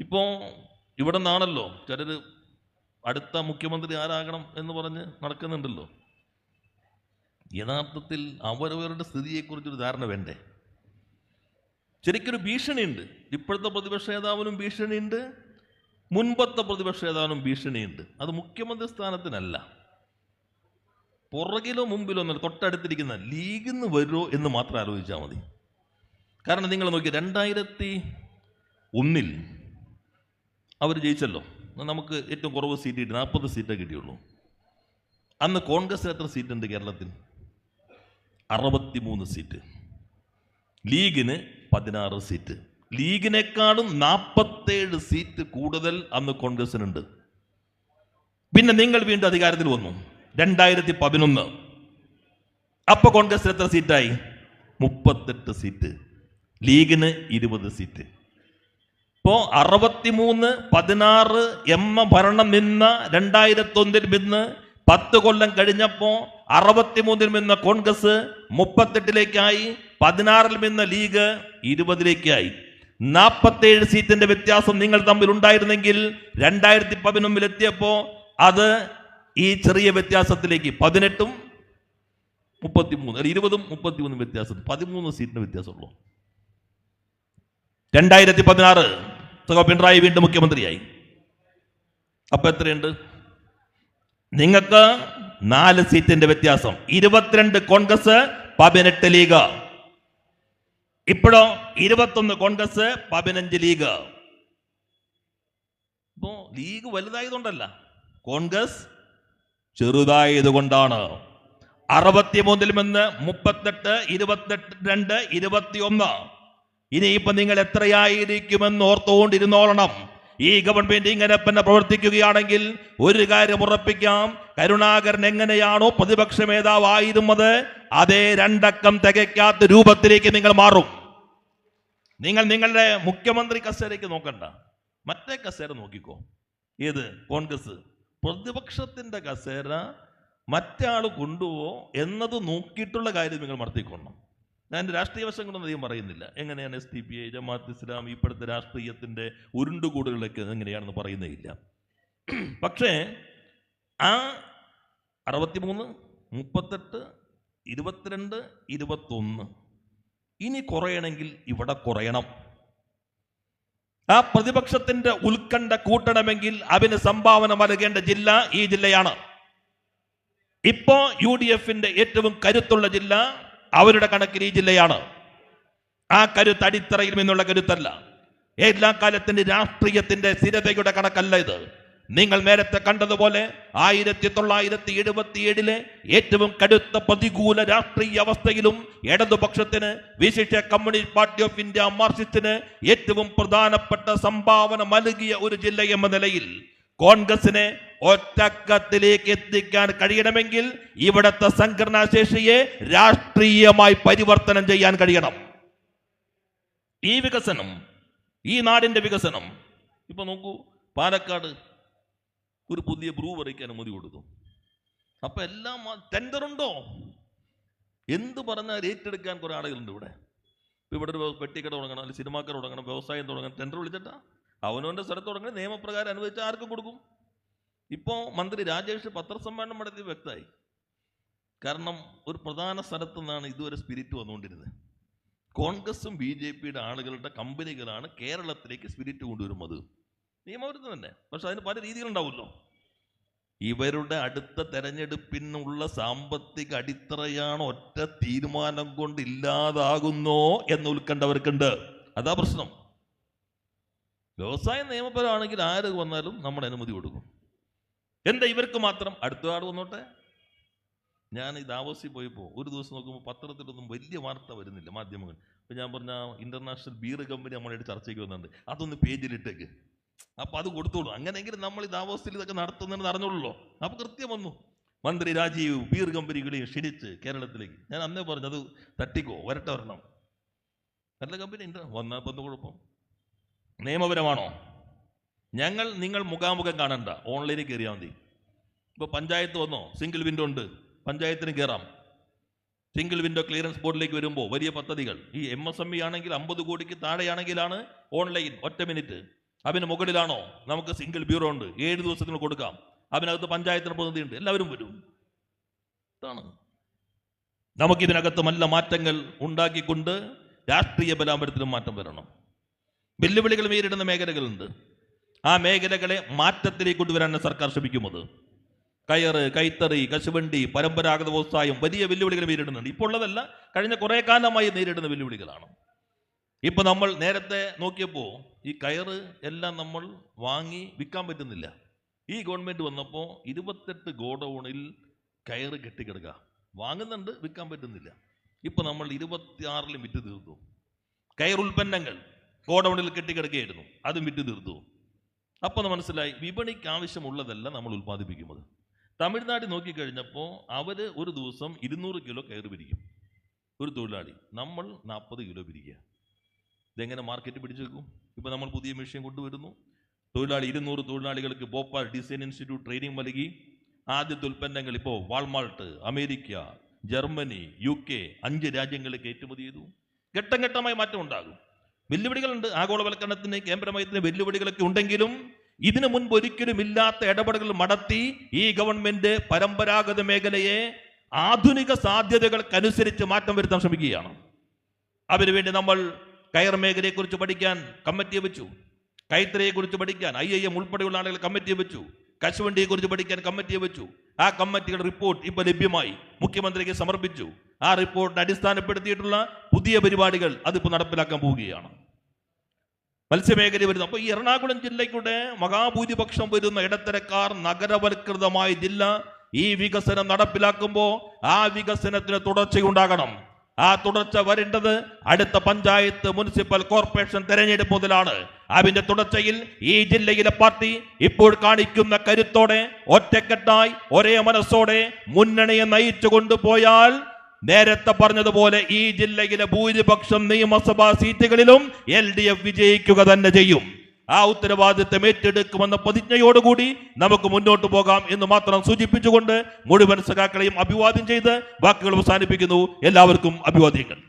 ഇപ്പോൾ ഇവിടെ നിന്നാണല്ലോ ചിലർ അടുത്ത മുഖ്യമന്ത്രി ആരാകണം എന്ന് പറഞ്ഞ് നടക്കുന്നുണ്ടല്ലോ. യഥാർത്ഥത്തിൽ അവരവരുടെ സ്ഥിതിയെക്കുറിച്ചൊരു ധാരണ വേണ്ടേ? ശരിക്കൊരു ഭീഷണിയുണ്ട്. ഇപ്പോഴത്തെ പ്രതിപക്ഷ നേതാവിനും ഭീഷണിയുണ്ട്. മുൻപത്തെ പ്രതിപക്ഷ നേതാവിനും ഭീഷണിയുണ്ട്. അത് മുഖ്യമന്ത്രി സ്ഥാനത്തിനല്ല. പുറകിലോ മുമ്പിലോ ഒന്നല്ല തൊട്ടടുത്തിരിക്കുന്ന ലീഗിൽ നിന്ന് വരുമോ എന്ന് മാത്രം ആലോചിച്ചാൽ മതി. കാരണം നിങ്ങൾ നോക്കി രണ്ടായിരത്തി ഒന്നിൽ അവർ ജയിച്ചല്ലോ. നമുക്ക് ഏറ്റവും കുറവ് സീറ്റ് കിട്ടി നാൽപ്പത് സീറ്റേ കിട്ടിയുള്ളൂ. അന്ന് കോൺഗ്രസിന് എത്ര സീറ്റ് ഉണ്ട് കേരളത്തിൽ? അറുപത്തിമൂന്ന് സീറ്റ്. ലീഗിന് പതിനാറ് സീറ്റ്. ലീഗിനേക്കാളും നാൽപ്പത്തേഴ് സീറ്റ് കൂടുതൽ അന്ന് കോൺഗ്രസിനുണ്ട്. പിന്നെ നിങ്ങൾ വീണ്ടും അധികാരത്തിൽ വന്നു. രണ്ടായിരത്തി പതിനൊന്ന് അപ്പൊ കോൺഗ്രസിന് എത്ര സീറ്റായി? മുപ്പത്തെട്ട് സീറ്റ്. ലീഗിന് ഇരുപത് സീറ്റ്. ഇപ്പോ അറുപത്തിമൂന്ന് പതിനാറ് എം എ ഭരണം നിന്ന രണ്ടായിരത്തി ഒന്നിൽ നിന്ന് പത്ത് കൊല്ലം കഴിഞ്ഞപ്പോ അറുപത്തിമൂന്നിൽ നിന്ന് കോൺഗ്രസ് മുപ്പത്തെട്ടിലേക്കായി പതിനാറിൽ നിന്ന് ലീഗ് ഇരുപതിലേക്കായി. നാൽപ്പത്തേഴ് സീറ്റിന്റെ വ്യത്യാസം നിങ്ങൾ തമ്മിൽ ഉണ്ടായിരുന്നെങ്കിൽ രണ്ടായിരത്തി പതിനൊന്നിൽ എത്തിയപ്പോൾ അത് ഈ ചെറിയ വ്യത്യാസത്തിലേക്ക് പതിനെട്ടും മുപ്പത്തിമൂന്ന് അല്ല ഇരുപതും മുപ്പത്തിമൂന്നും വ്യത്യാസം പതിമൂന്ന് സീറ്റിന് വ്യത്യാസമുള്ളൂ. രണ്ടായിരത്തി പതിനാറ് സഖാവ് പിണറായി വീണ്ടും മുഖ്യമന്ത്രിയായി. അപ്പൊ എത്രയുണ്ട്? നിങ്ങൾക്ക് നാല് സീറ്റിന്റെ വ്യത്യാസം. ഇരുപത്തിരണ്ട് കോൺഗ്രസ് പതിനെട്ട് ലീഗ്. ഇപ്പോഴോ ഇരുപത്തൊന്ന് കോൺഗ്രസ് പതിനഞ്ച് ലീഗ്. ഇപ്പോ ലീഗ് വലുതായതുകൊണ്ടല്ല. കോൺഗ്രസ് ചെറുതായത് കൊണ്ടാണ് അറുപത്തിമൂന്നിൽ നിന്ന് മുപ്പത്തെട്ട് ഇരുപത്തെട്ട് രണ്ട് ഇരുപത്തിയൊന്ന്. ഇനിയിപ്പോ നിങ്ങൾ എത്രയായിരിക്കുമെന്ന് ഓർത്തുകൊണ്ടിരുന്നോളണം. ഈ ഗവൺമെന്റ് ഇങ്ങനെ തന്നെ പ്രവർത്തിക്കുകയാണെങ്കിൽ ഒരു കാര്യം ഉറപ്പിക്കാം. കരുണാകരൻ എങ്ങനെയാണോ പ്രതിപക്ഷ നേതാവായിരുന്നത് അതേ. രണ്ടക്കം തികയ്ക്കാത്ത രൂപത്തിലേക്ക് നിങ്ങൾ മാറും. നിങ്ങൾ നിങ്ങളുടെ മുഖ്യമന്ത്രി കസേരയ്ക്ക് നോക്കണ്ട. മറ്റേ കസേര നോക്കിക്കോ. ഏത്? കോൺഗ്രസ്. പ്രതിപക്ഷത്തിന്റെ കസേര മറ്റാൾ കൊണ്ടുപോ എന്നത് നോക്കിയിട്ടുള്ള കാര്യം നിങ്ങൾ നടത്തിക്കൊള്ളണം ഞാൻ രാഷ്ട്രീയ വശങ്ങളൊന്നും അധികം പറയുന്നില്ല. എങ്ങനെയാണ് S T P I Jamaat Islam ഇപ്പോഴത്തെ രാഷ്ട്രീയത്തിന്റെ ഉരുണ്ടുകൂടുകളൊക്കെ എങ്ങനെയാണെന്ന് പറയുന്നേയില്ല പക്ഷേ ആ അറുപത്തിമൂന്ന് മുപ്പത്തെട്ട് ഇരുപത്തിരണ്ട് ഇരുപത്തൊന്ന് ഇനി കുറയണമെങ്കിൽ ഇവിടെ കുറയണം. ആ പ്രതിപക്ഷത്തിന്റെ ഉത്കണ്ഠ കൂട്ടണമെങ്കിൽ അവന് സംഭാവന നൽകേണ്ട ജില്ല ഈ ജില്ലയാണ്. ഇപ്പോ യു ഡി എഫിന്റെ ഏറ്റവും കരുത്തുള്ള ജില്ല അവരുടെ കണക്കിൽ ഈ ജില്ലയാണ്. ആ കരുത്ത് അടിത്തറയിൽ നിന്നുള്ള കരുത്തല്ല. എല്ലാ കാലത്തിന്റെ രാഷ്ട്രീയത്തിന്റെ സ്ഥിരതയുടെ കണക്കല്ല ഇത്. നിങ്ങൾ നേരത്തെ കണ്ടതുപോലെ ആയിരത്തി തൊള്ളായിരത്തി എഴുപത്തി ഏഴിലെ ഏറ്റവും കടുത്ത പ്രതികൂല രാഷ്ട്രീയ അവസ്ഥയിലും ഇടതുപക്ഷത്തിന് വിശിഷ്ട കമ്മ്യൂണിസ്റ്റ് പാർട്ടി ഓഫ് ഇന്ത്യ മാർക്സിസ്റ്റിന് ഏറ്റവും പ്രധാനപ്പെട്ട സംഭാവന നൽകിയ ഒരു ജില്ല എന്ന നിലയിൽ കോൺഗ്രസിനെ ഒറ്റക്കത്തിലേക്ക് എത്തിക്കാൻ കഴിയണമെങ്കിൽ ഇവിടത്തെ സംഘടനാശേഷിയെ രാഷ്ട്രീയമായി പരിവർത്തനം ചെയ്യാൻ കഴിയണം. ഈ വികസനം ഈ നാടിന്റെ വികസനം ഇപ്പൊ നോക്കൂ പാലക്കാട് ഒരു പുതിയ ബ്രൂവറിക്ക് അനുമതി കൊടുത്തു. അപ്പൊ എല്ലാം ടെൻഡർ ഉണ്ടോ? എന്ത് പറഞ്ഞാൽ ഏറ്റെടുക്കാൻ കുറെ ആളുകളുണ്ട് ഇവിടെ. ഇവിടെ ഒരു പെട്ടിക്കട തുടങ്ങണം അല്ലെങ്കിൽ സിനിമാക്കട തുടങ്ങണം വ്യവസായം തുടങ്ങണം ടെൻഡർ വിളിച്ചിട്ടാ? അവനവന്റെ സ്ഥലത്ത് തുടങ്ങണം നിയമപ്രകാരം അനുവദിച്ച ആർക്കും കൊടുക്കും? ഇപ്പോൾ മന്ത്രി രാജേഷ് പത്രസമ്മേളനം നടത്തി വ്യക്തമായി. കാരണം ഒരു പ്രധാന സ്ഥലത്തു നിന്നാണ് ഇതുവരെ സ്പിരിറ്റ് വന്നുകൊണ്ടിരുന്നത്. കോൺഗ്രസും ബി ജെ പിയുടെ ആളുകളുടെ കമ്പനികളാണ് കേരളത്തിലേക്ക് സ്പിരിറ്റ് കൊണ്ടുവരുന്നത്. നിയമവിരുദ്ധം തന്നെ. പക്ഷെ അതിന് പല രീതികളുണ്ടാവുമല്ലോ. ഇവരുടെ അടുത്ത തെരഞ്ഞെടുപ്പിനുള്ള സാമ്പത്തിക അടിത്തറയാണ് ഒറ്റ തീരുമാനം കൊണ്ട് ഇല്ലാതാകുന്നോ എന്ന് ഉൾക്കണ്ടവർക്കുണ്ട് അതാ പ്രശ്നം. വ്യവസായ നിയമപരമാണെങ്കിൽ ആര് വന്നാലും നമ്മൾ അനുമതി കൊടുക്കും. എന്താ ഇവർക്ക് മാത്രം? അടുത്ത ആട് വന്നോട്ടെ. ഞാൻ ഈ ദാവോസിൽ പോയപ്പോൾ ഒരു ദിവസം നോക്കുമ്പോൾ പത്രത്തിലൊന്നും വലിയ വാർത്ത വരുന്നില്ല മാധ്യമങ്ങൾ. അപ്പോൾ ഞാൻ പറഞ്ഞ ഇന്റർനാഷണൽ ബീർ കമ്പനി നമ്മളായിട്ട് ചർച്ചയ്ക്ക് വന്നിട്ടുണ്ട്. അതൊന്ന് പേജിലിട്ടേക്ക് അപ്പോൾ അത് കൊടുത്തോളൂ. അങ്ങനെയെങ്കിലും നമ്മൾ ഈ ദാവോസിൽ ഇതൊക്കെ നടത്തുന്നതെന്ന് അറിഞ്ഞോളൂ അപ്പോൾ കൃത്യം വന്നു. മന്ത്രി രാജീവ് ബീർ കമ്പനികളെയും ക്ഷണിച്ച് കേരളത്തിലേക്ക്. ഞാൻ അന്നേ പറഞ്ഞു അത് തട്ടിക്കോ വരട്ടെ വരണം നല്ല കമ്പനി ഉണ്ട്. വന്നപ്പോൾ എന്ത് കുഴപ്പം? നിയമപരമാണോ? ഞങ്ങൾ നിങ്ങൾ മുഖാമുഖം കാണണ്ട. ഓൺലൈനിൽ കയറിയാൽ മതി. ഇപ്പോൾ പഞ്ചായത്ത് വന്നോ? സിംഗിൾ വിൻഡോ ഉണ്ട്. പഞ്ചായത്തിന് കയറാം സിംഗിൾ വിൻഡോ ക്ലിയറൻസ് ബോർഡിലേക്ക് വരുമ്പോൾ വലിയ പദ്ധതികൾ. ഈ എം എസ് എം ഇ ആണെങ്കിൽ അമ്പത് കോടിക്ക് താഴെയാണെങ്കിലാണ് ഓൺലൈൻ ഒറ്റ മിനിറ്റ് അതിന് മുകളിലാണോ? നമുക്ക് സിംഗിൾ ബ്യൂറോ ഉണ്ട്. ഏഴ് ദിവസത്തിന് കൊടുക്കാം. അതിനകത്ത് പഞ്ചായത്തിന് പ്രതിനിധി ഉണ്ട് എല്ലാവരും വരും. ഇതാണ്. നമുക്കിതിനകത്ത് നല്ല മാറ്റങ്ങൾ ഉണ്ടാക്കിക്കൊണ്ട് രാഷ്ട്രീയ ബലാപരത്തിലും മാറ്റം വരണം. വെല്ലുവിളികൾ നേരിടുന്ന മേഖലകളുണ്ട്. ആ മേഖലകളെ മാറ്റത്തിലേക്ക് കൊണ്ടുവരാനാണ് സർക്കാർ ശ്രമിക്കുന്നത്. കയറ് കൈത്തറി കശുവണ്ടി പരമ്പരാഗത വ്യവസായം വലിയ വെല്ലുവിളികൾ നേരിടുന്നുണ്ട്. ഇപ്പോൾ ഉള്ളതല്ല കഴിഞ്ഞ കുറേ കാലമായി നേരിടുന്ന വെല്ലുവിളികളാണ്. ഇപ്പൊ നമ്മൾ നേരത്തെ നോക്കിയപ്പോൾ ഈ കയറ് എല്ലാം നമ്മൾ വാങ്ങി വിൽക്കാൻ പറ്റുന്നില്ല. ഈ ഗവൺമെന്റ് വന്നപ്പോൾ ഇരുപത്തെട്ട് ഗോഡൌണിൽ കയറ് കെട്ടിക്കിടക്കുക. വാങ്ങുന്നുണ്ട് വിൽക്കാൻ പറ്റുന്നില്ല. ഇപ്പൊ നമ്മൾ ഇരുപത്തിയാറിലും വിറ്റ് തീർത്തു കയർ ഉൽപ്പന്നങ്ങൾ ഗോഡൌണിൽ കെട്ടിക്കിടക്കുകയായിരുന്നു. അതും വിറ്റ് തീർത്തു. അപ്പോൾ മനസ്സിലായി വിപണിക്ക് ആവശ്യമുള്ളതല്ല നമ്മൾ ഉൽപ്പാദിപ്പിക്കുന്നത്. തമിഴ്നാട്ടിൽ നോക്കിക്കഴിഞ്ഞപ്പോൾ അവർ ഒരു ദിവസം ഇരുന്നൂറ് കിലോ കയറി പിരിക്കും. ഒരു തൊഴിലാളി നമ്മൾ നാൽപ്പത് കിലോ പിരിക്കുക ഇതെങ്ങനെ മാർക്കറ്റ് പിടിച്ചു വെക്കും ഇപ്പം നമ്മൾ പുതിയ മെഷീൻ കൊണ്ടുവരുന്നു. തൊഴിലാളി ഇരുന്നൂറ് തൊഴിലാളികൾക്ക് ഭോപ്പാൽ ഡിസൈൻ ഇൻസ്റ്റിറ്റ്യൂട്ട് ട്രെയിനിങ് നൽകി. ആദ്യത്തെ ഉൽപ്പന്നങ്ങൾ ഇപ്പോൾ Walmart America Germany U K അഞ്ച് രാജ്യങ്ങളിൽ കയറ്റുമതി ചെയ്തു. ഘട്ടം ഘട്ടമായി മാറ്റം ഉണ്ടാകും വെല്ലുവിളികളുണ്ട്. ആഗോളവൽക്കരണത്തിന് കേന്ദ്രമയത്തിന് വെല്ലുവിളികളൊക്കെ ഉണ്ടെങ്കിലും ഇതിനു മുൻപ് ഒരിക്കലും ഇല്ലാത്ത ഇടപെടലുകൾ നടത്തി ഈ ഗവൺമെന്റ് പരമ്പരാഗത മേഖലയെ ആധുനിക സാധ്യതകൾക്കനുസരിച്ച് മാറ്റം വരുത്താൻ ശ്രമിക്കുകയാണ്. അതിനുവേണ്ടി നമ്മൾ കയർ മേഖലയെക്കുറിച്ച് പഠിക്കാൻ കമ്മിറ്റിയെ വെച്ചു. കൈത്തറിയെക്കുറിച്ച് പഠിക്കാൻ ഐ ഐ എം ഉൾപ്പെടെയുള്ള ആളുകൾ കമ്മിറ്റിയെ വെച്ചു. കശുവണ്ടിയെക്കുറിച്ച് പഠിക്കാൻ കമ്മിറ്റിയെ വെച്ചു. ആ കമ്മിറ്റിയുടെ റിപ്പോർട്ട് ഇപ്പോൾ ലഭ്യമായി. മുഖ്യമന്ത്രിക്ക് സമർപ്പിച്ചു. ആ റിപ്പോർട്ടിനെ അടിസ്ഥാനപ്പെടുത്തിയിട്ടുള്ള പുതിയ പരിപാടികൾ അതിപ്പോൾ നടപ്പിലാക്കാൻ പോവുകയാണ്. മത്സ്യമേഖല വരുന്നു അപ്പൊ ഈ എറണാകുളം ജില്ലയ്ക്കൂടെ മഹാഭൂരിപക്ഷം വരുന്ന ഇടത്തരക്കാർ നഗരവൽകൃതമായ ജില്ല ഈ വികസനം നടപ്പിലാക്കുമ്പോൾ ആ വികസനത്തിന് തുടർച്ചയുണ്ടാകണം. ആ തുടർച്ച വരേണ്ടത് അടുത്ത പഞ്ചായത്ത് മുനിസിപ്പൽ കോർപ്പറേഷൻ തെരഞ്ഞെടുപ്പ് മുതലാണ്. അതിന്റെ തുടർച്ചയിൽ ഈ ജില്ലയിലെ പാർട്ടി ഇപ്പോൾ കാണിക്കുന്ന കരുത്തോടെ ഒറ്റക്കെട്ടായി ഒരേ മനസ്സോടെ മുന്നണിയെ നയിച്ചു കൊണ്ടുപോയാൽ നേരത്തെ പറഞ്ഞതുപോലെ ഈ ജില്ലയിലെ ഭൂരിപക്ഷം നിയമസഭാ സീറ്റുകളിലും എൽ ഡി എഫ് വിജയിക്കുക തന്നെ ചെയ്യും. ആ ഉത്തരവാദിത്തം ഏറ്റെടുക്കുമെന്ന പ്രതിജ്ഞയോടുകൂടി നമുക്ക് മുന്നോട്ട് പോകാം എന്ന് മാത്രം സൂചിപ്പിച്ചുകൊണ്ട് മുഴുവൻ സഖാക്കളെയും അഭിവാദ്യം ചെയ്ത് വാക്കുകൾ അവസാനിപ്പിക്കുന്നു. എല്ലാവർക്കും അഭിവാദ്യങ്ങൾ.